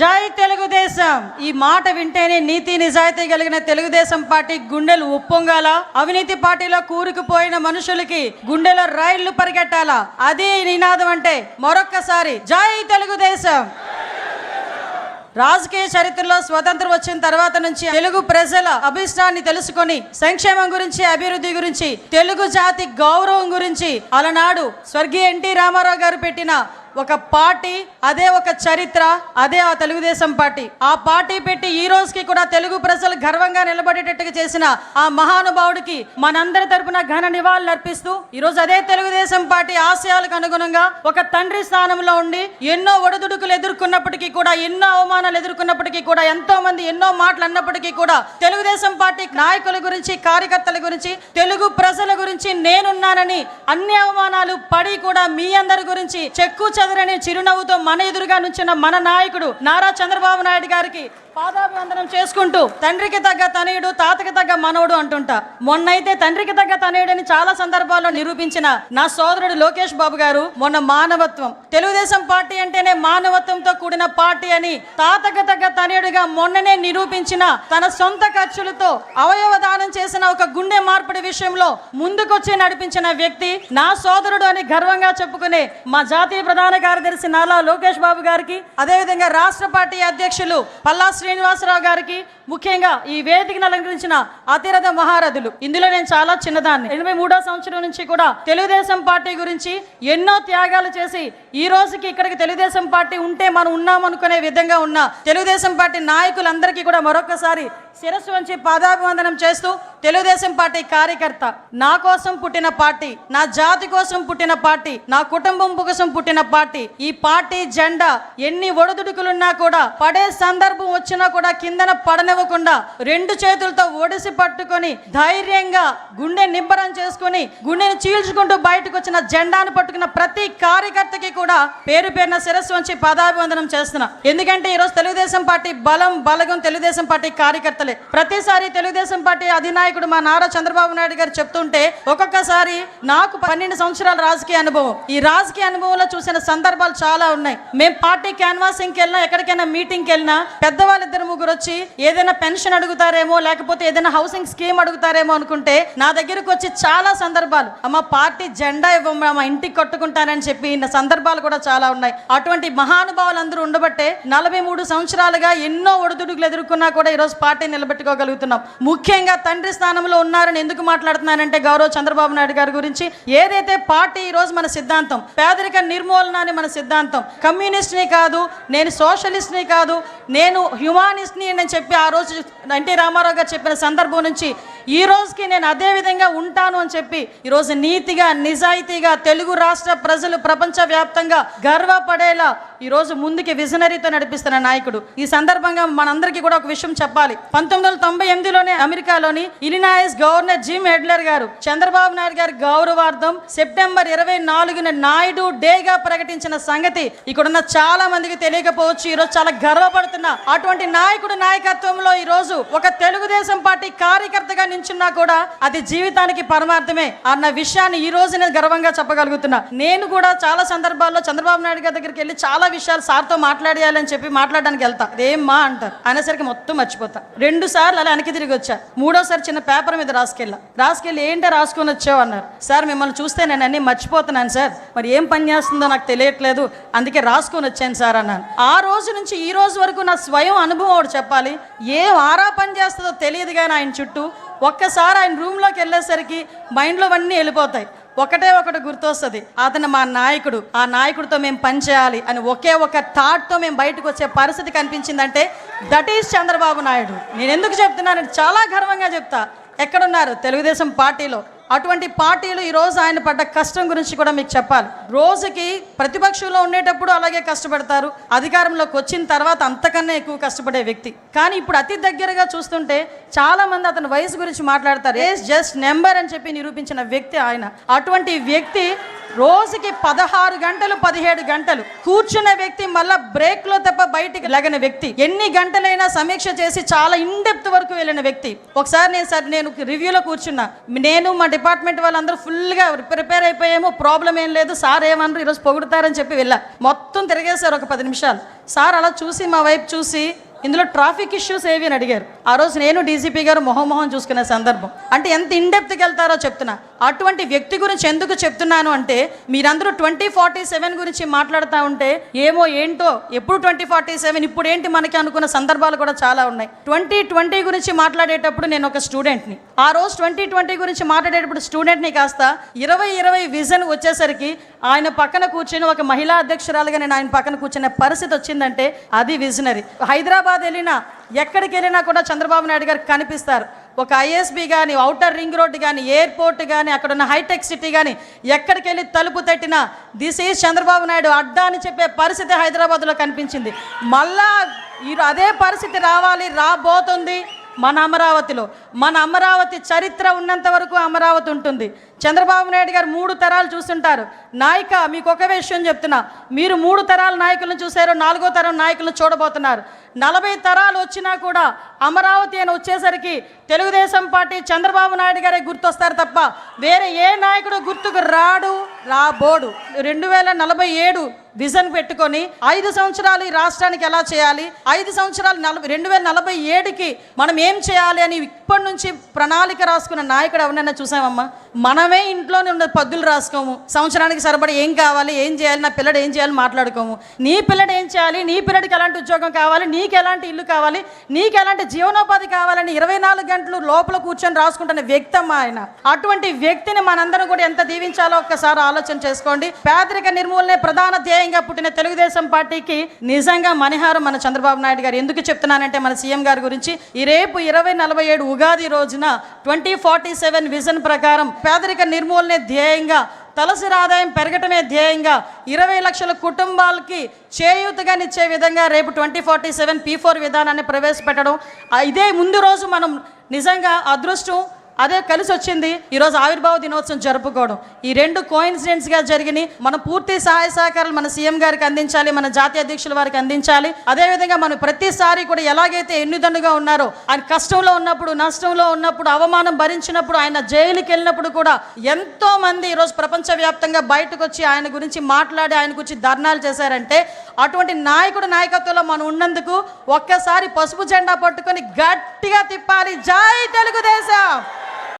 జై తెలుగుదేశం. ఈ మాట వింటేనే నీతి నిజాయితీ కలిగిన తెలుగుదేశం పార్టీ గుండెలు ఉప్పొంగాల. అవినీతి పార్టీలో కూరుకుపోయిన మనుషులకి గుండెలో రైళ్ళు పరిగెట్టాలా. అది నినాదం అంటే మరొక్కసారి జై తెలుగుదేశం. రాజకీయ చరిత్రలో స్వతంత్రం వచ్చిన తర్వాత నుంచి తెలుగు ప్రజల అభిష్టాన్ని తెలుసుకొని సంక్షేమం గురించి అభివృద్ధి గురించి తెలుగు జాతి గౌరవం గురించి అలనాడు స్వర్గీయ ఎన్టీ రామారావు గారు పెట్టిన ఒక పార్టీ అదే ఒక చరిత్ర అదే ఆ తెలుగుదేశం పార్టీ. ఆ పార్టీ పెట్టి ఈ రోజుకి కూడా తెలుగు ప్రజలు గర్వంగా నిలబడేటట్టుగా చేసిన ఆ మహానుభావుడికి మనందరి తరపున ఘన నివాళులు అర్పిస్తూ ఈరోజు అదే తెలుగుదేశం పార్టీ ఆశయాలకు అనుగుణంగా ఒక తండ్రి స్థానంలో ఉండి ఎన్నో ఒడదుడుకులు ఎదుర్కొన్నప్పటికీ కూడా ఎన్నో అవమానాలు ఎదుర్కొన్నప్పటికీ కూడా ఎంతో మంది ఎన్నో మాటలు అన్నప్పటికీ కూడా తెలుగుదేశం పార్టీ నాయకుల గురించి కార్యకర్తల గురించి తెలుగు ప్రజల గురించి నేనున్నానని అన్ని అవమానాలు పడి కూడా మీ అందరి గురించి చెక్కు అనే చిరునవ్వుతో మన ఎదురుగా నుంచిన మన నాయకుడు నారా చంద్రబాబు నాయుడు గారికి పాదాభివందనం చేసుకుంటూ తండ్రికి తగ్గ తనయుడు తాతకి తగ్గ మనవడు అంటుంటా. మొన్నైతే తండ్రికి తగ్గ తనయుడని చాలా సందర్భాల్లో నిరూపించిన నా సోదరుడు లోకేష్ బాబు గారు మొన్న మానవత్వం. తెలుగుదేశం పార్టీ అంటేనే మానవత్వంతో కూడిన పార్టీ అని తాతకి తగ్గ తనయుడిగా మొన్ననే నిరూపించిన తన సొంత ఖర్చులతో అవయవ దానం చేసిన ఒక గుండె మార్పిడి విషయంలో ముందుకొచ్చి నడిపించిన వ్యక్తి నా సోదరుడు అని గర్వంగా చెప్పుకునే మా జాతీయ ప్రధాన కార్యదర్శి నాలా లోకేష్ బాబు గారికి అదేవిధంగా రాష్ట్ర పార్టీ అధ్యక్షులు పల్లా శ్రీనివాసరావు గారికి ముఖ్యంగా ఈ వేదికను అలంకరించిన అతిరథ మహారథులు. ఇందులో నేను చాలా చిన్నదాన్ని. ఎనభై మూడో సంవత్సరం నుంచి కూడా తెలుగుదేశం పార్టీ గురించి ఎన్నో త్యాగాలు చేసి ఈ రోజుకి ఇక్కడికి తెలుగుదేశం పార్టీ ఉంటే మనం ఉన్నాం అనుకునే విధంగా ఉన్న తెలుగుదేశం పార్టీ నాయకులందరికీ కూడా మరొకసారి శిరస్సు వంచి పాదాభివందనం చేస్తూ తెలుగుదేశం పార్టీ కార్యకర్త నా కోసం పుట్టిన పార్టీ నా జాతి కోసం పుట్టిన పార్టీ నా కుటుంబం కోసం పుట్టిన పార్టీ ఈ పార్టీ జెండా ఎన్ని ఒడిదుడుకులున్నా కూడా పడే సందర్భం వచ్చినా కూడా కిందన పడనివ్వకుండా రెండు చేతులతో ఒడిసి పట్టుకొని ధైర్యంగా గుండె నిబ్బరం చేసుకుని గుండెని చీల్చుకుంటూ బయటకు వచ్చిన జెండాను పట్టుకున్న ప్రతి కార్యకర్తకి కూడా పేరు పేరున శిరస్సు వంచి పదాభివందనం చేస్తున్నా. ఎందుకంటే ఈరోజు తెలుగుదేశం పార్టీ బలం బలగం తెలుగుదేశం పార్టీ కార్యకర్త కార్యకర్తలే ప్రతిసారి తెలుగుదేశం పార్టీ అధినాయకుడు మా నారా చంద్రబాబు నాయుడు గారు చెప్తుంటే ఒక్కొక్కసారి నాకు పన్నెండు సంవత్సరాల రాజకీయ అనుభవం. ఈ రాజకీయ అనుభవంలో చూసిన సందర్భాలు చాలా ఉన్నాయి. మేము పార్టీ క్యాన్వాసింగ్కి వెళ్ళినా ఎక్కడికైనా మీటింగ్కి వెళ్ళినా పెద్దవాళ్ళిద్దరు ముగ్గురు వచ్చి ఏదైనా పెన్షన్ అడుగుతారేమో లేకపోతే ఏదైనా హౌసింగ్ స్కీమ్ అడుగుతారేమో అనుకుంటే నా దగ్గరకు వచ్చి చాలా సందర్భాలు. అమ్మ పార్టీ జెండా ఇవ్వమ్మా మా ఇంటికి కట్టుకుంటానని చెప్పి ఇన్న సందర్భాలు కూడా చాలా ఉన్నాయి. అటువంటి మహానుభావులు అందరూ ఉండబట్టే నలభై మూడు సంవత్సరాలుగా ఎన్నో ఒడిదుడుకులు ఎదుర్కొన్నా కూడా ఈరోజు పార్టీ నిలబెట్టుకోగలుగుతున్నాం. ముఖ్యంగా తండ్రి స్థానంలో ఉన్నారని ఎందుకు మాట్లాడుతున్నానంటే గౌరవ చంద్రబాబు నాయుడు గారి గురించి ఏదైతే పార్టీ ఈ రోజు మన సిద్ధాంతం పేదరిక నిర్మూలన అని మన సిద్ధాంతం కమ్యూనిస్ట్ని కాదు నేను సోషలిస్ట్ని కాదు నేను హ్యుమానిస్ట్ని అని చెప్పి ఆ రోజు ఎన్టీ రామారావు గారు చెప్పిన సందర్భం నుంచి ఈ రోజుకి నేను అదే విధంగా ఉంటాను అని చెప్పి ఈరోజు నీతిగా నిజాయితీగా తెలుగు రాష్ట్ర ప్రజలు ప్రపంచవ్యాప్తంగా గర్వపడేలా ఈరోజు ముందుకి విజనరీతో నడిపిస్తున్న నాయకుడు. ఈ సందర్భంగా మనందరికీ కూడా ఒక విషయం చెప్పాలి. పంతొమ్మిది వందల తొంభై ఎనిమిదిలోనే అమెరికాలోని ఇలినాయస్ గవర్నర్ జిమ్ హెడ్లర్ గారు చంద్రబాబు నాయుడు గారి గౌరవార్థం సెప్టెంబర్ ఇరవై నాలుగున నాయుడు డేగా ప్రకటించిన సంగతి ఇక్కడున్న చాలా మందికి తెలియకపోవచ్చు. ఈరోజు చాలా గర్వపడుతున్న అటువంటి నాయకుడు నాయకత్వంలో ఈరోజు ఒక తెలుగుదేశం పార్టీ కార్యకర్తగా నించున్నా కూడా అది జీవితానికి పరమార్థమే అన్న విషయాన్ని ఈ రోజు నేను గర్వంగా చెప్పగలుగుతున్నా. నేను కూడా చాలా సందర్భాల్లో చంద్రబాబు నాయుడు గారి దగ్గరికి వెళ్ళి చాలా విషయాలు సార్తో మాట్లాడేయాలని చెప్పి మాట్లాడడానికి వెళ్తా. అదేం మా అంటారు. అనేసరికి మొత్తం మర్చిపోతా. రెండు సార్లు అలా వెనక్కి తిరిగి వచ్చా. మూడోసారి చిన్న పేపర్ మీద రాసుకెళ్ళా. రాసుకెళ్ళి ఏంటో రాసుకొని వచ్చావు అన్నారు. సార్ మిమ్మల్ని చూస్తే నేను అన్ని మర్చిపోతున్నాను సార్. మరి ఏం పని చేస్తుందో నాకు తెలియట్లేదు. అందుకే రాసుకొని వచ్చాను సార్ అన్నాను. ఆ రోజు నుంచి ఈ రోజు వరకు నా స్వయం అనుభవం ఒకటి చెప్పాలి. ఏం ఆరా పని చేస్తుందో తెలియదు కానీ ఆయన చుట్టూ ఒక్కసారి ఆయన రూమ్లోకి వెళ్ళేసరికి మైండ్లో అన్నీ వెళ్ళిపోతాయి. ఒకటే ఒకటి గుర్తొస్తుంది. అతను మా నాయకుడు ఆ నాయకుడితో మేము పనిచేయాలి అని ఒకే ఒక థాట్తో మేము బయటకు వచ్చే పరిస్థితి కనిపించిందంటే దట్ ఈస్ చంద్రబాబు నాయుడు. నేను ఎందుకు చెప్తున్నాను చాలా గర్వంగా చెప్తా. ఎక్కడున్నారు? తెలుగుదేశం పార్టీలో. అటువంటి పార్టీలు ఈరోజు ఆయన పడ్డ కష్టం గురించి కూడా మీకు చెప్పాలి. రోజుకి ప్రతిపక్షంలో ఉండేటప్పుడు అలాగే కష్టపడతారు. అధికారంలోకి వచ్చిన తర్వాత అంతకన్నా ఎక్కువ కష్టపడే వ్యక్తి. కానీ ఇప్పుడు అతి దగ్గరగా చూస్తుంటే చాలా మంది అతని వయసు గురించి మాట్లాడతారు. ఏజ్ జస్ట్ నెంబర్ అని చెప్పి నిరూపించిన వ్యక్తి ఆయన. అటువంటి వ్యక్తి రోజుకి పదహారు గంటలు పదిహేడు గంటలు. కూర్చున్న వ్యక్తి మళ్ళా బ్రేక్లో తప్ప బయటికి లగని వ్యక్తి. ఎన్ని గంటలైనా సమీక్ష చేసి చాలా ఇన్డెప్త్ వరకు వెళ్ళిన వ్యక్తి. ఒకసారి నేను సార్ నేను రివ్యూలో కూర్చున్నా. నేను మా డిపార్ట్మెంట్ వాళ్ళందరూ ఫుల్గా ప్రిపేర్ అయిపోయాము ప్రాబ్లం ఏం లేదు సార్ ఏమన్నారు ఈరోజు పొగుడుతారని చెప్పి వెళ్ళా. మొత్తం తిరిగేశారు ఒక పది నిమిషాలు. సార్ అలా చూసి మా వైపు చూసి ఇందులో ట్రాఫిక్ ఇష్యూస్ ఏవి అని అడిగారు. ఆ రోజు నేను డీజీపీ గారు మొహం మొహం చూసుకునే సందర్భం. అంటే ఎంత ఇండెప్త్కి వెళ్తారో చెప్తున్నా. అటువంటి వ్యక్తి గురించి ఎందుకు చెప్తున్నాను అంటే మీరందరూ ట్వంటీ ఫార్టీ సెవెన్ గురించి మాట్లాడుతూ ఉంటే ఏమో ఏంటో ఎప్పుడు ట్వంటీ ఫార్టీ సెవెన్ ఇప్పుడు ఏంటి మనకి అనుకున్న సందర్భాలు కూడా చాలా ఉన్నాయి. ట్వంటీ ట్వంటీ గురించి మాట్లాడేటప్పుడు నేను ఒక స్టూడెంట్ని ఆ రోజు ట్వంటీ ట్వంటీ గురించి మాట్లాడేటప్పుడు స్టూడెంట్ని కాస్త ఇరవై ఇరవై విజన్ వచ్చేసరికి ఆయన పక్కన కూర్చొని ఒక మహిళా అధ్యక్షురాలుగా నేను ఆయన పక్కన కూర్చునే పరిస్థితి వచ్చిందంటే అది విజనరీ హైదరాబాద్ వెళ్ళినా ఎక్కడికి వెళ్ళినా కూడా చంద్రబాబు నాయుడు గారు కనిపిస్తారు. ఒక ఐఎస్బి కానీ అవుటర్ రింగ్ రోడ్ కానీ ఎయిర్పోర్ట్ కానీ అక్కడ ఉన్న హైటెక్ సిటీ కానీ ఎక్కడికి వెళ్ళి తలుపు తట్టినా దిస్ ఈజ్ చంద్రబాబు నాయుడు అడ్డా అని చెప్పే పరిస్థితి హైదరాబాద్లో కనిపించింది. మళ్ళా ఈ అదే పరిస్థితి రావాలి రాబోతుంది మన అమరావతిలో. మన అమరావతి చరిత్ర ఉన్నంత వరకు అమరావతి ఉంటుంది. చంద్రబాబు నాయుడు గారు మూడు తరాలు చూస్తుంటారు. నాయక మీకు ఒక విషయం చెప్తున్నా. మీరు మూడు తరాల నాయకులను చూశారు నాలుగో తరం నాయకులను చూడబోతున్నారు. నలభై తరాలు వచ్చినా కూడా అమరావతి అని వచ్చేసరికి తెలుగుదేశం పార్టీ చంద్రబాబు నాయుడు గారే గుర్తొస్తారు తప్ప వేరే ఏ నాయకుడు గుర్తుకు రాడు రాబోడు. రెండు వేల నలభై ఏడు విజన్ పెట్టుకొని ఐదు సంవత్సరాలు ఈ రాష్ట్రానికి ఎలా చేయాలి? ఐదు సంవత్సరాలు నలభై రెండు వేల నలభై ఏడుకి మనం ఏం చేయాలి అని ఇప్పటి నుంచి ప్రణాళిక రాసుకున్న నాయకుడు ఎవరినైనా చూసామమ్మా మనమే ఇంట్లోనే ఉన్న పద్దులు రాసుకోము. సంవత్సరానికి సరిపడి ఏం కావాలి ఏం చేయాలి నా పిల్లడు ఏం చేయాలి మాట్లాడుకోము. నీ పిల్లడు ఏం చేయాలి? నీ పిల్లడికి ఎలాంటి ఉద్యోగం కావాలి? నీకు ఎలాంటి ఇల్లు కావాలి? నీకు ఎలాంటి జీవనోపాధి కావాలని ఇరవై నాలుగు గంటలు లోపల కూర్చొని రాసుకుంటున్న వ్యక్తి అమ్మా ఆయన. అటువంటి వ్యక్తిని మనందరం కూడా ఎంత దీవించాలో ఒక్కసారి ఆలోచన చేసుకోండి. పేదరిక నిర్మూలనే ప్రధాన ధ్యేయం ధ్యేయంగా పుట్టిన తెలుగుదేశం పార్టీకి నిజంగా మణిహారం మన చంద్రబాబు నాయుడు గారు. ఎందుకు చెప్తున్నానంటే మన సీఎం గారి గురించి ఈ రేపు ఇరవై నలభై ఏడు ఉగాది రోజున ట్వంటీ ఫార్టీ సెవెన్ విజన్ ప్రకారం పేదరిక నిర్మూలనే ధ్యేయంగా తలసరి ఆదాయం పెరగటమే ధ్యేయంగా ఇరవై లక్షల కుటుంబాలకి చేయూతగానిచ్చే విధంగా రేపు twenty forty seven P four విధానాన్ని ప్రవేశపెట్టడం. ఇదే ముందు రోజు మనం నిజంగా అదృష్టం అదే కలిసి వచ్చింది. ఈరోజు ఆవిర్భావ దినోత్సవం జరుపుకోవడం. ఈ రెండు కోయిన్సిడెంట్స్గా జరిగినాయి. మనం పూర్తి సహాయ సహకారాలు మన సీఎం గారికి అందించాలి మన జాతీయ అధ్యక్షుల వారికి అందించాలి. అదేవిధంగా మనం ప్రతిసారి కూడా ఎలాగైతే ఎన్నిదన్నుగా ఉన్నారో ఆయన కష్టంలో ఉన్నప్పుడు నష్టంలో ఉన్నప్పుడు అవమానం భరించినప్పుడు ఆయన జైలుకి వెళ్ళినప్పుడు కూడా ఎంతో మంది ఈరోజు ప్రపంచవ్యాప్తంగా బయటకు వచ్చి ఆయన గురించి మాట్లాడి ఆయన గురించి ధర్నాలు చేశారంటే అటువంటి నాయకుడు నాయకత్వంలో మనం ఉన్నందుకు ఒక్కసారి పసుపు జెండా పట్టుకొని గట్టిగా తిప్పాలి. జై తెలుగుదేశం!